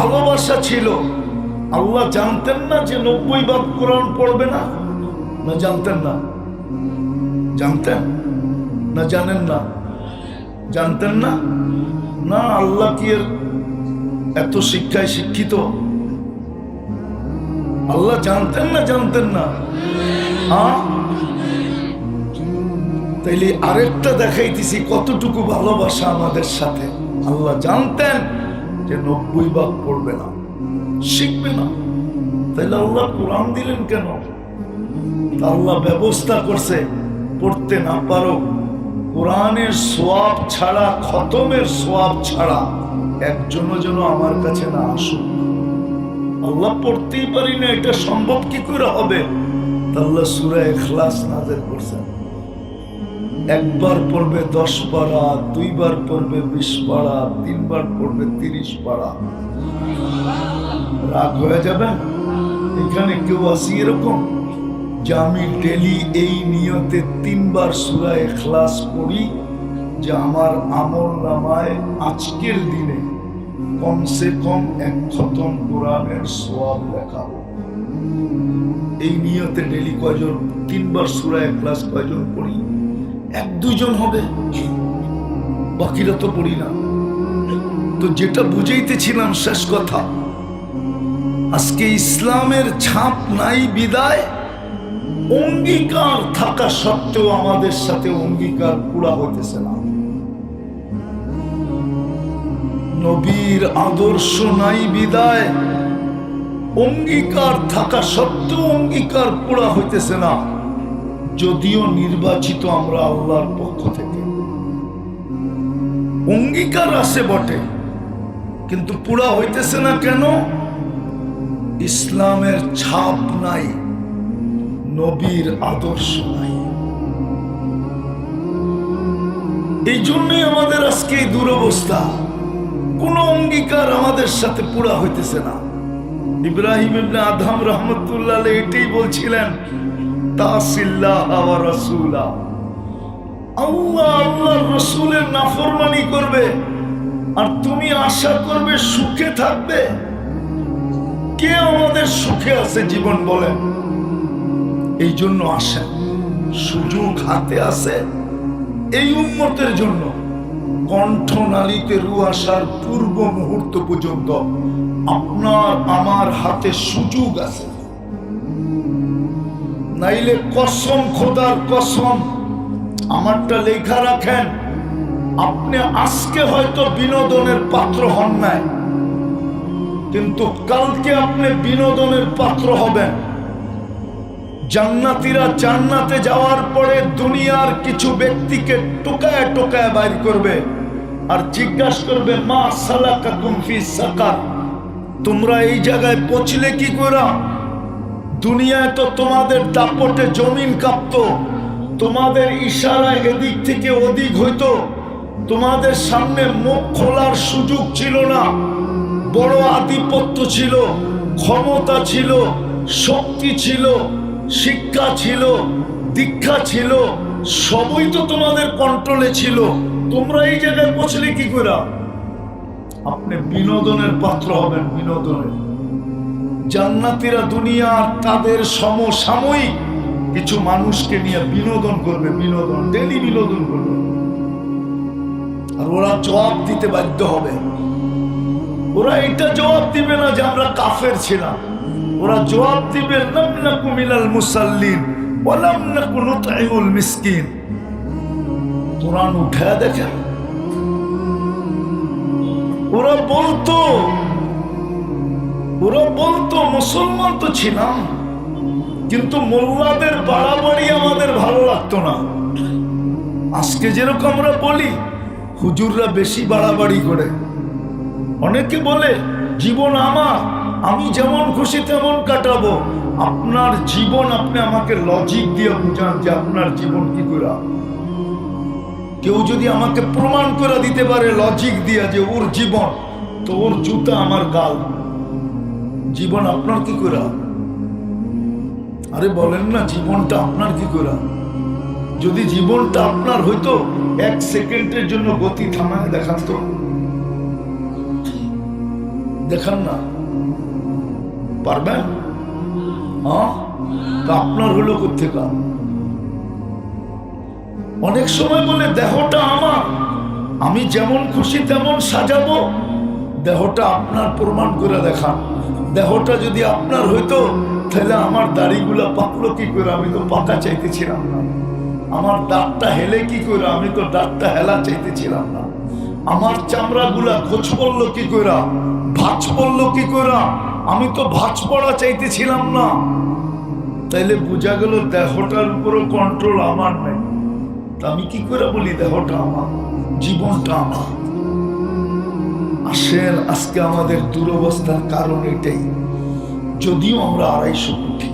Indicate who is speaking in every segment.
Speaker 1: ভালোবাসা ছিল। আল্লাহ জানতেন না যে নব্বই বাদ কোরআন পড়বে না? না জানতেন না। জানতেন? না জানেন না? জানতেন না? না, আল্লাহ কি এর এত শিক্ষায় শিক্ষিত? আল্লাহ জানতেন না জানতেন না? হ্যাঁ? তাইলে আরেকটা দেখাইতেছি কতটুকু ভালোবাসা আমাদের সাথে। আল্লাহ জানতেন। যে নব্বই ভাগ পড়বে না। শিখবে না। তাইলে আল্লাহ কোরআন দিলেন কেন? আল্লাহ ব্যবস্থা করছে, পড়তে না পারো। কোরআনের সোয়াব ছাড়া, খতমের সোয়াব ছাড়া একজনও যেন আমার কাছে না আসুক। আল্লাহ পড়তেই পারি না, এটা সম্ভব কি করে হবে? আল্লাহ সুরা এখলাস নাজের করছেন। একবার পড়বে দশ পাড়া, দুইবার পড়বে বিশ পাড়া, তিনবার পড়বে তিরিশ পাড়া। রাগ হয়ে যাবে? এখানে কেউ আসি এরকম? যে আমি ডেলি এই নিয়তে তিনবার সুরা এখলাস পড়ি, যে আমার আমল নামায় আজকের দিনে কমসে কম এক খতম কোরআনের সোয়াব লেখাবো এই নিয়তে ডেলি কয়জন, তিনবার সুরা এখলাস কয়জন পড়ি? এক দুজন হবে। বাকিরা তো পড়ি না। তো যেটা বুঝাইতেছিলাম শেষ কথা, আজকে ইসলামের ছাপ নাই বিদায়, অঙ্গীকার থাকা সত্ত্বেও আমাদের সাথে অঙ্গীকার পুরা হইতেছে না। নবীর আদর্শ নাই বিদায়, অঙ্গীকার থাকা সত্ত্বেও অঙ্গীকার পুরা হইতেছে না। যদিও নির্বাচিত আমরা আল্লাহর পক্ষ থেকে। অঙ্গীকার আছে বটে, কিন্তু পুরা হইতেছে না কেন? ইসলামের ছাপ নাই, নবীর আদর্শ নাই। এই জন্যই আমাদের আজকে এই দুরবস্থা। কোন অঙ্গীকার আমাদের সাথে পুরা হইতেছে না। ইব্রাহিম আদম রহমতুল্লাহ এটাই বলছিলেন নাফরমানি করবে। আর তুমি আশা করবে সুখে থাকবে। কে আমাদের সুখে আছে জীবন বলেন? এই জন্য আসেন। সুযোগ হাতে আছে। এই উন্মতের জন্য কণ্ঠ কণ্ঠনালীতে রু আসার পূর্ব মুহূর্ত পর্যন্ত আপনার, আমার হাতে সুযোগ আছে। নাইলে কসম খোদার কসম, আমারটা লেখা রাখেন, আপনি আজকে হয়তো বিনোদনের পাত্র হন নাই, কিন্তু কালকে আপনি বিনোদনের পাত্র হবেন। জান্নাতিরা জান্নাতে যাওয়ার পরে দুনিয়ার কিছু ব্যক্তিকে টোকায় টোকায় বাইর করবে আর জিজ্ঞাসা করবে, মা সালাকা কুমফি সাকার? তোমরা এই জায়গায় পৌঁছলে কি করা দুনিয়ায় তো তোমাদের দাপটে জমিন কাঁপতো, তোমাদের ইশারায় এদিক থেকে ওদিক হইতো, তোমাদের সামনে মুখ খোলার সুযোগ ছিল না, বড় আধিপত্য ছিল, ক্ষমতা ছিল, শক্তি ছিল, শিক্ষা ছিল, দীক্ষা ছিল, সবই তো তোমাদের কন্ট্রোলে ছিল। তোমরা এই জায়গায় পৌঁছলে কি করে আপনি বিনোদনের পাত্র হবেন বিনোদনের। জান্নাতিরা দুনিয়ার তাদের সমসাময়িক কিছু মানুষকে নিয়ে বিনোদন করবে, বিনোদন ডেলি বিনোদন করবে। আর ওরা জবাব দিতে বাধ্য হবে। ওরা এটা জবাব দিবে না যে আমরা কাফের ছিলাম। ওরা জবাব দিবে মিসকিন। ওরা বলতো ওরা বলতো মুসলমান তো ছিলাম। কিন্তু মোল্লাদের বাড়াবাড়ি আমাদের ভালো লাগতো না। আজকে যেরকম আমরা বলি, হুজুররা বেশি বাড়াবাড়ি করে। অনেকে বলে, জীবন আমার, আমি যেমন খুশি তেমন কাটাবো। আপনার জীবন আপনি আমাকে লজিক দিয়ে বুঝান যে আপনার জীবন কি করে? কেউ যদি আমাকে প্রমাণ করে দিতে পারে লজিক দিয়ে যে ওর জীবন, তো ওর জুতা আমার গাল। জীবন আপনার কি করা? আরে বলেন না, জীবনটা আপনার কি করা? যদি জীবনটা আপনার হইতো, এক সেকেন্ডের জন্য গতি থামায় দেখান তো। দেখান না। পারবেন? হ্যাঁ? তা আপনার হলো কোথেকা অনেক সময় বলে, দেহটা আমার। আমি যেমন খুশি তেমন সাজাবো। দেহটা আপনার প্রমাণ করে দেখান। দেহটা যদি আপনার হইতো, তাহলে আমার দাড়িগুলা পাকলো কি করে? আমি তো পাকা চাইতেছিলাম না। আমার দাঁতটা হেলে কি করে? আমি তো দাঁতটা হেলা চাইতেছিলাম না। আমার চামড়াগুলা খোঁজ পড়ল কি করে? ভাঁজ পড়ল কি করে? আমি তো ভাঁজ পড়া চাইতেছিলাম না। তাইলে বোঝা গেল দেহটার উপরও কন্ট্রোল আমার নেই। আমি কি করে বলি দেহটা আমার? জীবনটা আমার। আসেন আজকে আমাদের দুরবস্থার কারণ এটাই। যদিও আমরা আড়াইশো কোটি,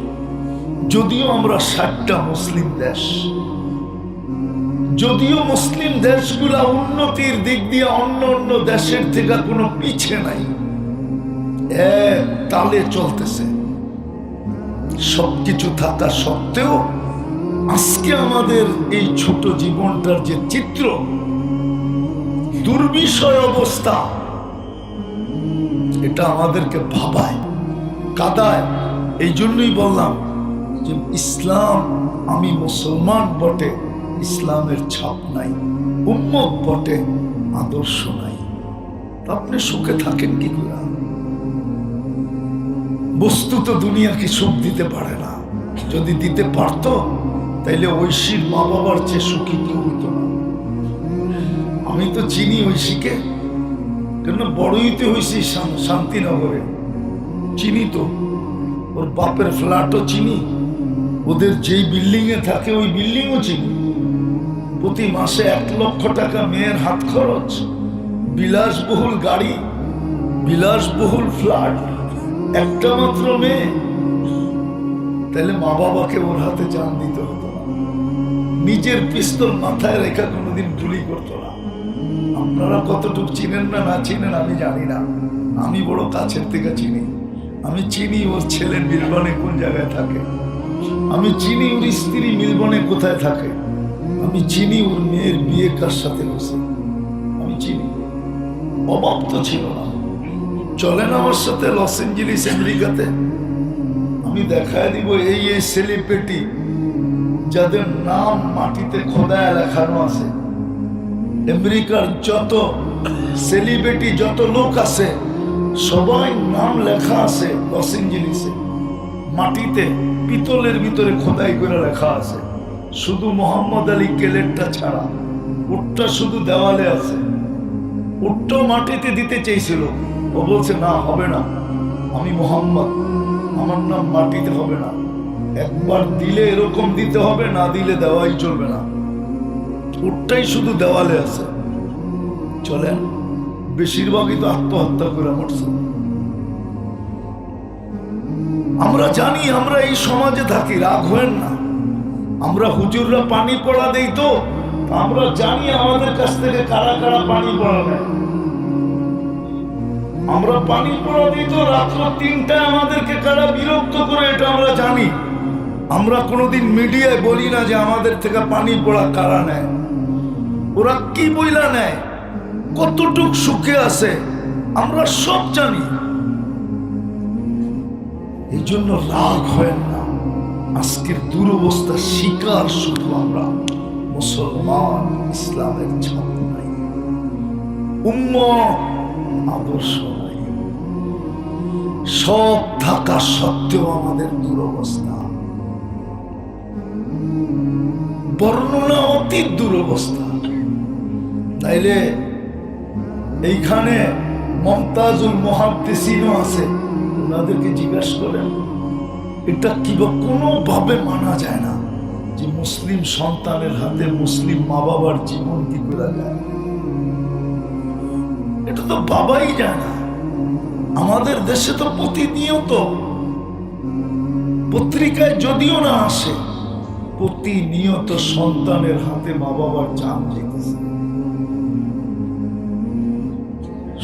Speaker 1: যদিও আমরা ষাটটা মুসলিম দেশ, যদিও মুসলিম দেশগুলা উন্নতির দিক দিয়ে অন্য অন্য দেশের থেকে কোনো পিছে নাই তালে চলতেছে। সবকিছু থাকা সত্ত্বেও আজকে আমাদের এই ছোট জীবনটার যে চিত্র, দুর্বিষয় অবস্থা এটা আমাদেরকে ভাবায়, কাদায়। এই জন্যই বললাম যে ইসলাম, আমি মুসলমান বটে, ইসলামের ছাপ নাই, উম্মত বটে, আদর্শ নাই। আপনি সুখে থাকেন কি করে? বস্তু তো দুনিয়াকে সুখ দিতে পারে না। যদি দিতে পারতো, তাইলে ঐশীর মা বাবার চেয়ে সুখী কেউ হইতো না। আমি তো চিনি ঐশীকে। কেন বড়ইতে হয়েছি শান- শান্তিনগরে। চিনি তো। ওর বাপের ফ্ল্যাটও চিনি। ওদের যেই বিল্ডিং এ থাকে, ওই বিল্ডিংও চিনি। প্রতি মাসে এক লক্ষ টাকা মেয়ের হাত খরচ। বিলাসবহুল গাড়ি, বিলাসবহুল ফ্ল্যাট, একটা মাত্র মেয়ে। তাহলে মা বাবাকে ওর হাতে জান দিতে হতো নিজের পিস্তল মাথায় রেখা কোনোদিন গুলি করতো না। আপনারা কতটুকু চিনেন না না চিনেন আমি জানি না। আমি বড় কাছের থেকে চিনি। আমি চিনি ওর ছেলে মিলবনে কোন জায়গায় থাকে। আমি চিনি ওর স্ত্রী মিলবনে কোথায় থাকে। আমি চিনি ওর মেয়ের বিয়ে কার সাথে বসে আমি চিনি। অভাব তো ছিল না। চলেন আমার সাথে লস এঞ্জেলিস আমেরিকাতে। আমি দেখায় দিব এই এই সেলিব্রিটি যাদের নাম মাটিতে খোদায় লেখানো আছে। আমেরিকার যত সেলিব্রিটি যত লোক আছে, সবাই নাম লেখা আছে লস এঞ্জেলিসে। মাটিতে পিতলের ভিতরে খোদাই করে লেখা আছে, শুধু মোহাম্মদ আলী কেলেটটা ছাড়া, উটটা শুধু দেওয়ালে আছে। উটটা মাটিতে দিতে চেয়েছিল, ও বলছে, না, হবে না, আমি মোহাম্মদ, আমার নাম মাটিতে হবে না। একবার দিলে এরকম দিতে হবে, না দিলে দেওয়াই চলবে না। উটটাই শুধু দেওয়ালে আছে। চলেন, বেশিরভাগই তো আত্মহত্যা করে মরছে। আমরা জানি আমরা এই সমাজে থাকি, রাগ হয়েন না। আমরা হুজুররা পানি পড়া দেই তো আমরা জানি আমাদের কাছ থেকে কারা কারা পানি পড়া দেয় আমরা পানি পড়া দিই তো রাত্র তিনটায় আমাদেরকে কারা বিরক্ত করে, এটা আমরা জানি। আমরা কোনোদিন মিডিয়ায় বলি না যে আমাদের থেকে পানি পড়া কারা নেয়। ওরা কি বইলা নেয়? কতটুক সুখে আছে? আমরা সব জানি। এই জন্য রাগ হয় না। আজকের দুরবস্থা শিকার শুধু আমরা। মুসলমান, ইসলামের ছাপ নাই। উম্ম আদর্শ নাই। সব থাকা সত্ত্বেও আমাদের দুরবস্থা। বর্ণনা অতীত দুরবস্থা। তাইলে এইখানে মমতাজুল মহাদ্দেশিনও আছে। ওনাদেরকে জিজ্ঞাসা করেন, এটা কিবা কোনোভাবে মানা যায় না যে মুসলিম সন্তানের হাতে মুসলিম মা বাবার জীবন কি করে যায়? এটা তো বাবাই যায় না। আমাদের দেশে তো প্রতিনিয়ত পত্রিকায় যদিও না আসে, প্রতিনিয়ত সন্তানের হাতে মা বাবার জান যেতেছে।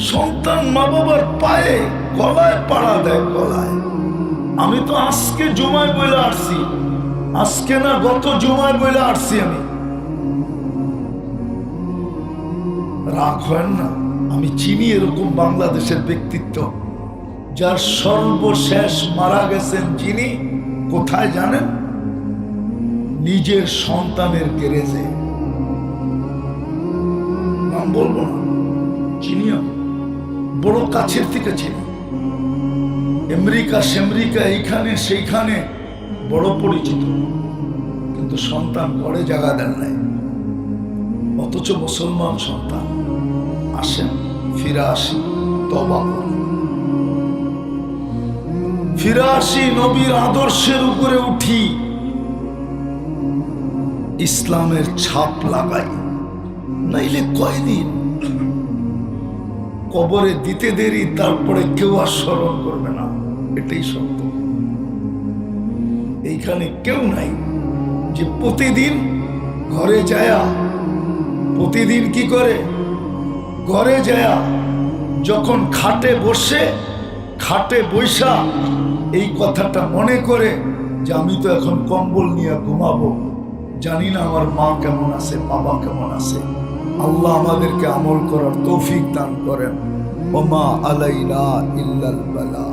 Speaker 1: সন্তান মা বাবার পায়ে গলায় পাড়া দেয়, গলায়। আমি তো আজকে জমায় বলে আসছি আজকে না গত জমায় বলে আসছি আমি। রাগ হয় না? আমি চিনি এরকম বাংলাদেশের ব্যক্তিত্ব। যার সর্বশেষ মারা গেছেন যিনি, কোথায় জানেন? নিজের সন্তানের গ্যারেজে। নাম বলব না। চিনি আমি। বড় কাছের থেকে চিনি আমেরিকা সেমরিকা এইখানে সেইখানে বড় পরিচিত। কিন্তু সন্তান ঘরে জায়গা দেন নাই। অথচ মুসলমান সন্তান। আসেন, ফিরে আসি তবা। ফিরে আসি নবীর আদর্শের উপরে উঠি। ইসলামের ছাপ লাগাই। নাইলে কয়দিন কবরে দিতে দেরি, তারপরে কেউ আর স্মরণ করবে না। এটাই সত্য। এইখানে কেউ নাই যে প্রতিদিন ঘরে যায়া, প্রতিদিন কি করে? ঘরে যায়া যখন খাটে বসে, খাটে বৈশা, এই কথাটা মনে করে যে আমি তো এখন কম্বল নিয়ে ঘুমাবো। জানি না আমার মা কেমন আছে, বাবা কেমন আছে। আল্লাহ আমাদেরকে আমল করার তৌফিক দান করেন। ওমা আলাইলা ইল্লাল বালা।